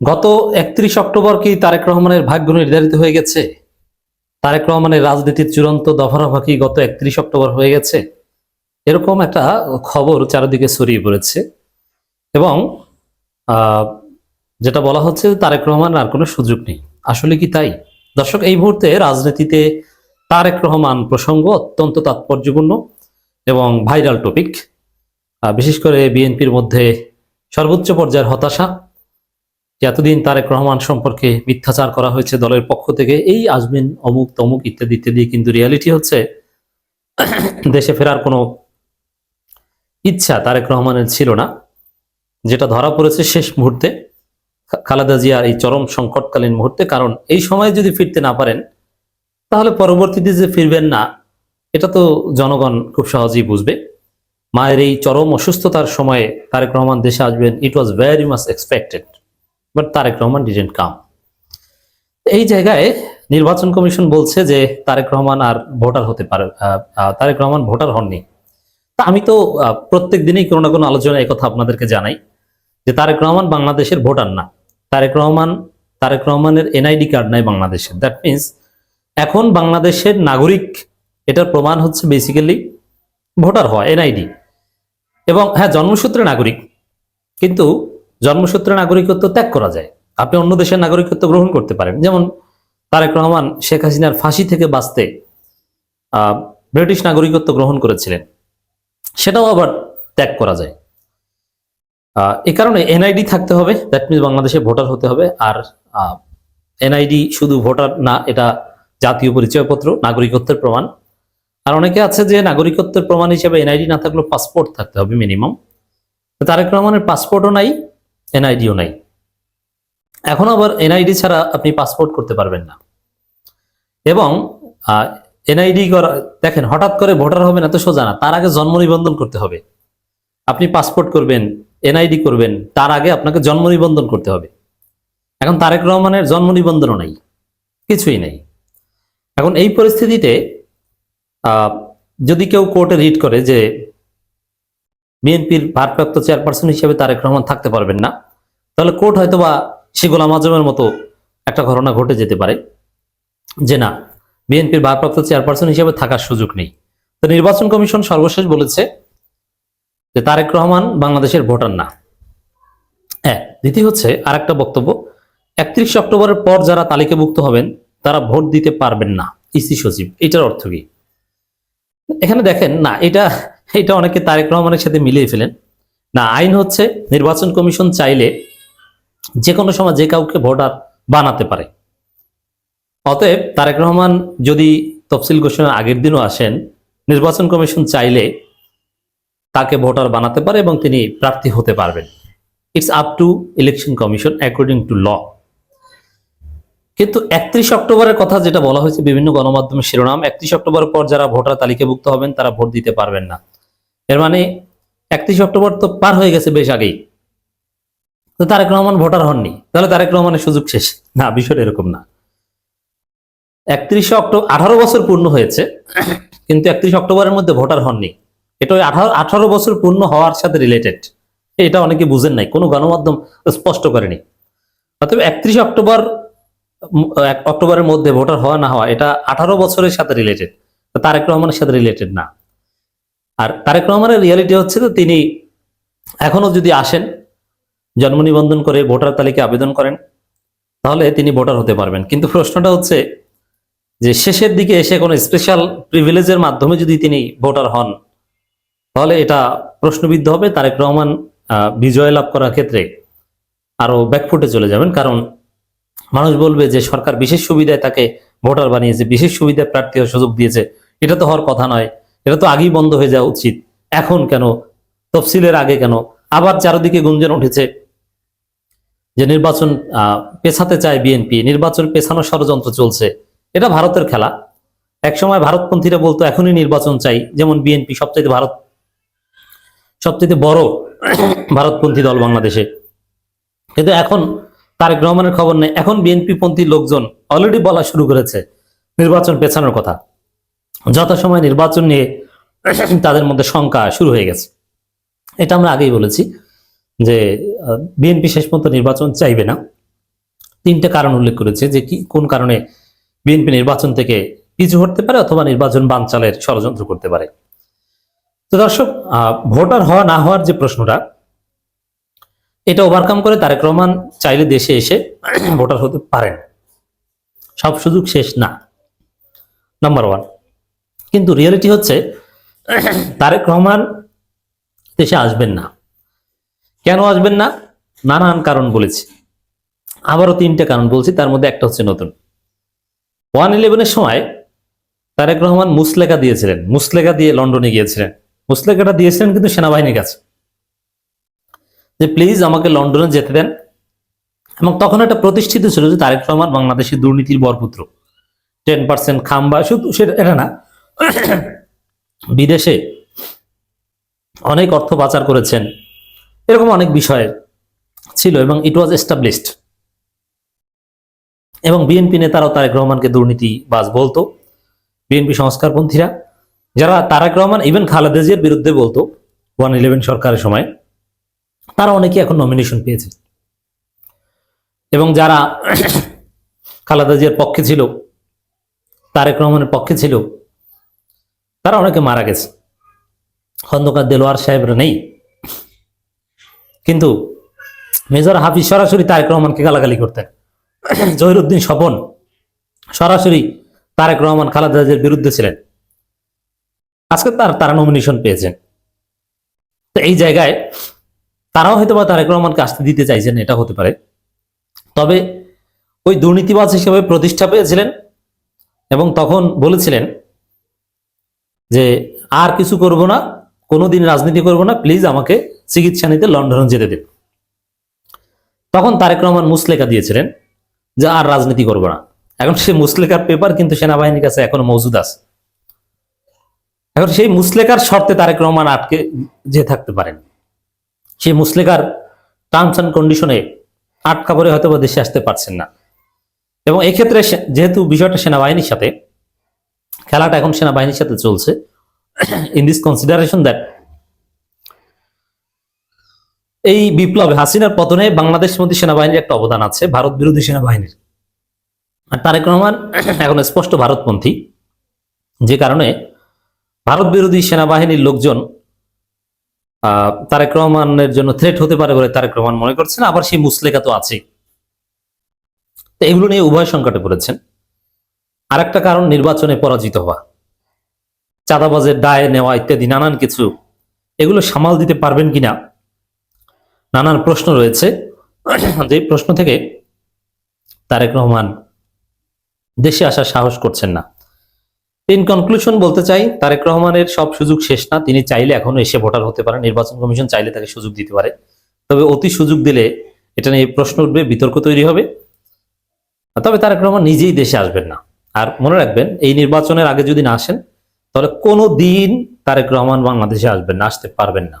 গত একত্রিশ অক্টোবর কি তারেক রহমানের ভাগ্য নির্ধারিত হয়ে গেছে? তারেক রহমানের রাজনীতির চূড়ান্ত দফারফা কি গত একত্রিশ অক্টোবর হয়ে গেছে? এরকম একটা খবর চারিদিকে ছড়িয়ে পড়েছে এবং যেটা বলা হচ্ছে তারেক রহমান আর কোনো সুযোগ নেই। আসলে কি তাই? দর্শক, এই মুহূর্তে রাজনীতিতে তারেক রহমান প্রসঙ্গ অত্যন্ত তাৎপর্যপূর্ণ এবং ভাইরাল টপিক। বিশেষ করে বিএনপির মধ্যে সর্বোচ্চ পর্যায়ের হতাশা এতদিন তারেক রহমান সম্পর্কে মিথ্যাচার করা হয়েছে দলের পক্ষ থেকে, এই আসবেন অমুক, তমুক ইত্যাদি ইত্যাদি কিন্তু রিয়ালিটি হচ্ছে। দেশে ফেরার কোনো ইচ্ছা তারেক রহমানের ছিল না। যেটা ধরা পড়েছে শেষ মুহূর্তে খালেদা জিয়ার এই চরম সংকটকালীন মুহূর্তে। কারণ এই সময় যদি ফিরতে না পারেন, তাহলে পরবর্তীতে যে ফিরবেন না, এটা তো জনগণ খুব সহজেই বুঝবে। মায়ের এই চরম অসুস্থতার সময়ে তারেক রহমান দেশে আসবেন it was very much expected but Tarique Rahman didn't come এই জায়গায় নির্বাচন কমিশন বলছে যে তারেক রহমান আর ভোটার হতে পারে তারেক রহমান ভোটার হননি। তা আমি তো প্রত্যেক দিনই কোনো না কোনো আলোচনায় এই কথা আপনাদেরকে জানাই যে তারেক রহমান বাংলাদেশের ভোটার না। তারেক রহমান তারেক রহমানের এনআইডি কার্ড নাই বাংলাদেশের। দ্যাট মিনস এখন বাংলাদেশের নাগরিক, এটার প্রমাণ হচ্ছে বেসিক্যালি ভোটার হওয়া এনআইডি এবং হ্যাঁ জন্মসূত্রে নাগরিক, কিন্তু জন্মসূত্রে নাগরিকত্ব ত্যাগ করা যায়। আপনি অন্য দেশের নাগরিকত্ব গ্রহণ করতে পারেন। যেমন তারেক রহমান শেখ হাসিনার ফাঁসি থেকে বাঁচতে ব্রিটিশ নাগরিকত্ব গ্রহণ করেছিলেন। সেটাও আবার ত্যাগ করা যায়। এ কারণে এনআইডি থাকতে হবে। দ্যাট মিনস বাংলাদেশে ভোটার হতে হবে। আর এনআইডি শুধু ভোটার না, এটা জাতীয় পরিচয়পত্র, নাগরিকত্বের প্রমাণ। আর অনেকে আছে যে নাগরিকত্বের প্রমাণ হিসেবে এনআইডি না থাকলেও পাসপোর্ট থাকতে হবে মিনিমাম। তারেক রহমানের পাসপোর্টও নাই এনআইডিও নাই। এখন আবার এনআইডি ছাড়া আপনি পাসপোর্ট করতে পারবেন না। এবং এনআইডি করা, দেখেন, হঠাৎ করে ভোটার হবেন এত সোজা না, তার আগে জন্ম নিবন্ধন করতে হবে। আপনি পাসপোর্ট করবেন, এনআইডি করবেন, তার আগে আপনাকে জন্ম নিবন্ধন করতে হবে। এখন তারেক রহমানের জন্ম নিবন্ধনও নাই, কিছুই নেই। এখন এই পরিস্থিতিতে যদি কেউ কোর্টে রিট করে যে বিএনপির ভারপ্রাপ্ত চেয়ারপারসন হিসেবে তারেক রহমান থাকতে পারবেন না। তাহলে কোর্ট হয়তোবা সে গোলাম আজমের মতো একটা ঘটনা ঘটে যেতে পারে যে না, বিএনপির ভারপ্রাপ্ত চেয়ারপারসন হিসেবে থাকার সুযোগ নেই। তো নির্বাচন কমিশন সর্বশেষ বলেছে যে তারেক রহমান বাংলাদেশের ভোটার না। এক দ্বিতীয় হচ্ছে আর একটা বক্তব্য, একত্রিশ অক্টোবরের পর যারা তালিকাভুক্ত হবেন, তারা ভোট দিতে পারবেন না। ইসি সচিব, এটার অর্থ কি? এখানে দেখেন, না, এটা এটা অনেকে তারেক রহমানের সাথে মিলিয়ে ফেলেন। না, আইন হচ্ছে নির্বাচন কমিশন চাইলে যে কোনো সময় যে কাউকে ভোটার বানাতে পারে। অতএব তারেক রহমান যদি তফসিল ঘোষণার আগের দিনও আসেন, নির্বাচন কমিশন চাইলে তাকে ভোটার বানাতে পারে এবং তিনি প্রার্থী হতে পারবেন। It's up to election commission according to law কিন্তু একত্রিশ অক্টোবরের কথা যেটা বলা হয়েছে বিভিন্ন গণমাধ্যমের শিরোনাম, একত্রিশ অক্টোবরের পর যারা ভোটার তালিকাভুক্ত হবেন, তারা ভোট দিতে পারবেন না। এর মানে একত্রিশ অক্টোবর তো পার হয়ে গেছে বেশ আগেই। তো তারেক রহমান ভোটার হননি। তাহলে তারেক রহমানের সুযোগ শেষ। না, বিষয়টা এরকম না। একত্রিশে অক্টোবর আঠারো বছর পূর্ণ হয়েছে, কিন্তু একত্রিশ অক্টোবরের মধ্যে ভোটার হননি। এটা ওই আঠারো আঠারো বছর পূর্ণ হওয়ার সাথে রিলেটেড এটা অনেকে বুঝেন নাই, কোনো গণমাধ্যম স্পষ্ট করেনি। অতএব একত্রিশ অক্টোবর অক্টোবরের মধ্যে ভোটার হওয়া না হওয়া, এটা আঠারো বছরের সাথে রিলেটেড তারেক রহমানের সাথে রিলেটেড না। আর তারেক রহমানের রিয়ালিটি হচ্ছে যে তিনি এখনও যদি আসেন, জন্ম নিবন্ধন করে ভোটার তালিকায় আবেদন করেন, তাহলে তিনি ভোটার হতে পারবেন। কিন্তু প্রশ্নটা হচ্ছে যে শেষের দিকে এসে কোনো স্পেশাল প্রিভিলেজের মাধ্যমে যদি তিনি ভোটার হন, তাহলে এটা প্রশ্নবিদ্ধ হবে। তারেক রহমান বিজয় লাভ করার ক্ষেত্রে আরও ব্যাকফুটে চলে যাবেন। কারণ মানুষ বলবে যে সরকার বিশেষ সুবিধায় তাকে ভোটার বানিয়েছে, বিশেষ সুবিধায় প্রার্থী সুযোগ দিয়েছে। এটা তো হওয়ার কথা নয়। এটা তো আগেই বন্ধ হয়ে যাওয়া উচিত। এখন কেন? তফসিলের আগে কেন? আবার চারদিকে গুঞ্জন উঠেছে যে নির্বাচন পেছাতে চায় বিএনপি, নির্বাচন পেছানোর ষড়যন্ত্র চলছে। এটা ভারতের খেলা। একসময় ভারতপন্থীরা বলতো, এখনই নির্বাচন চাই। যেমন বিএনপি সবচাইতে ভারত, সবচাইতে বড় ভারতপন্থী দল বাংলাদেশে। কিন্তু এখন তারেক রহমানের খবর নেই। এখন বিএনপি পন্থী লোকজন অলরেডি বলা শুরু করেছে নির্বাচন পেছানোর কথা। যথাসময় নির্বাচন নিয়ে তাদের মধ্যে শঙ্কা শুরু হয়ে গেছে। এটা আমরা আগেই বলেছি যে বিএনপি শেষ পর্যন্ত নির্বাচন চাইবে না। তিনটে কারণ উল্লেখ করেছে যে, কি, কোন কারণে বিএনপি নির্বাচন থেকে পিছু হতে পারে অথবা নির্বাচন বানচালের ষড়যন্ত্র করতে পারে। তো দর্শক ভোটার হওয়া না হওয়ার যে প্রশ্নটা এটা ওভারকাম করে তারেক রহমান চাইলে দেশে এসে ভোটার হতে পারেন। সব সুযোগ শেষ না। নাম্বার ওয়ান কিন্তু রিয়েলিটি হচ্ছে তারেক রহমান দেশে আসবেন না। কেন আসবেন না? নানান কারণ বলেছি। আবারও তিনটে কারণ বলছি, তার মধ্যে একটা হচ্ছে নতুন। ওয়ান ইলেভেনের সময় তারেক রহমান মুসলেখা দিয়েছিলেন। মুসলেখা দিয়ে লন্ডনে গিয়েছিলেন। মুসলেখাটা দিয়েছিলেন কিন্তু সেনাবাহিনীর কাছে। যে প্লিজ আমাকে লন্ডনে যেতে দেন। এবং তখন একটা প্রতিষ্ঠিত ছিল যে তারেক রহমান বাংলাদেশের দুর্নীতির বরপুত্র। টেন পার্সেন্ট খাম্বা, শুধু সেটা, এটা না। বিদেশে অনেক অর্থ পাচার করেছেন। এরকম অনেক বিষয় ছিল এবং ইট ওয়াজ এস্টাবলিশড এবং বিএনপি নেতারাও তারেক রহমানকে দুর্নীতি বাজ বলতো বিএনপি সংস্কারপন্থীরা, যারা তারেক রহমান ইভেন খালেদা জিয়ার বিরুদ্ধে বলতো। ওয়ান ইলেভেন সরকারের সময়। তারা অনেকে এখন নমিনেশন পেয়েছে। এবং যারা খালেদা জিয়ার পক্ষে ছিল, তারেক রহমানের পক্ষে ছিল, তারা অনেকে মারা গেছে। খন্দকার দেলোয়ার সাহেবরা নেই। কিন্তু মেজর হাফিজ সরাসরি তারেক রহমানকে গালাগালি করতেন। জহিরুদ্দিন স্বপন সরাসরি তারেক রহমান, খালেদা জিয়ার বিরুদ্ধে ছিলেন। আজকে তার, তারা নমিনেশন পেয়েছেন। তো এই জায়গায় তারাও হয়তো বা তারেক রহমানকে আসতে দিতে চাইছেন, এটা হতে পারে। তবে ওই দুর্নীতিবাজ হিসেবে প্রতিষ্ঠা পেয়েছিলেন এবং তখন বলেছিলেন যে, আর কিছু করব না, কোনোদিন রাজনীতি করব না, প্লিজ আমাকে চিকিৎসা নিতে লন্ডন যেতে দিন। তখন তারেক রহমান মুসলেখা দিয়েছিলেন যে, আর রাজনীতি করব না। এখন সেই মুসলেখার পেপার কিন্তু সেনাবাহিনীর কাছে এখনও মজুদ আছে। এখন সেই মুসলেখার শর্তে তারেক রহমান আটকে যে থাকতে পারেন সেই মুসলেখার টার্মস অ্যান্ড কন্ডিশনে আটকা পরে হয়তো বা দেশে আসতে পারছেন না। এবং এক্ষেত্রে যেহেতু বিষয়টা সেনাবাহিনীর সাথে, খেলাটা এখন সেনাবাহিনীর সাথে চলছে ইন দিস কনসিডারেশন দ্যাট এই বিপ্লবে হাসিনার পতনে বাংলাদেশের মধ্যে সেনাবাহিনীর একটা অবদান আছে, ভারত বিরোধী সেনাবাহিনীর। আর তারেক রহমান এখন স্পষ্ট ভারতপন্থী, যে কারণে ভারত বিরোধী সেনাবাহিনীর লোকজন তারেক রহমানের জন্য থ্রেট হতে পারে বলে তারেক রহমান মনে করছেন, আবার সেই মুসলেখা তো আছে তো এগুলো নিয়ে উভয় সংকটে পড়েছেন। আরেকটা কারণ, নির্বাচনে পরাজিত হওয়া। চাঁদাবাজের দায় নেওয়া ইত্যাদি, নানান কিছু। এগুলো সামাল দিতে পারবেন কিনা? নানান প্রশ্ন রয়েছে। যে প্রশ্ন থেকে তারেক রহমান দেশে আসার সাহস করছেন না। ইন কনক্লুশন বলতে চাই, তারেক রহমানের সব সুযোগ শেষ না। তিনি চাইলে এখনও এসে ভোটার হতে পারে নির্বাচন কমিশন চাইলে তাকে সুযোগ দিতে পারে। তবে অতি সুযোগ দিলে এটা নিয়ে প্রশ্ন উঠবে, বিতর্ক তৈরি হবে। তবে তারেক রহমান নিজেই দেশে আসবেন না। আর মনে রাখবেন, এই নির্বাচনের আগে যদি না আসেন, তাহলে কোনো দিন তারেক রহমান বাংলাদেশে আসবেন না, আসতে পারবেন না।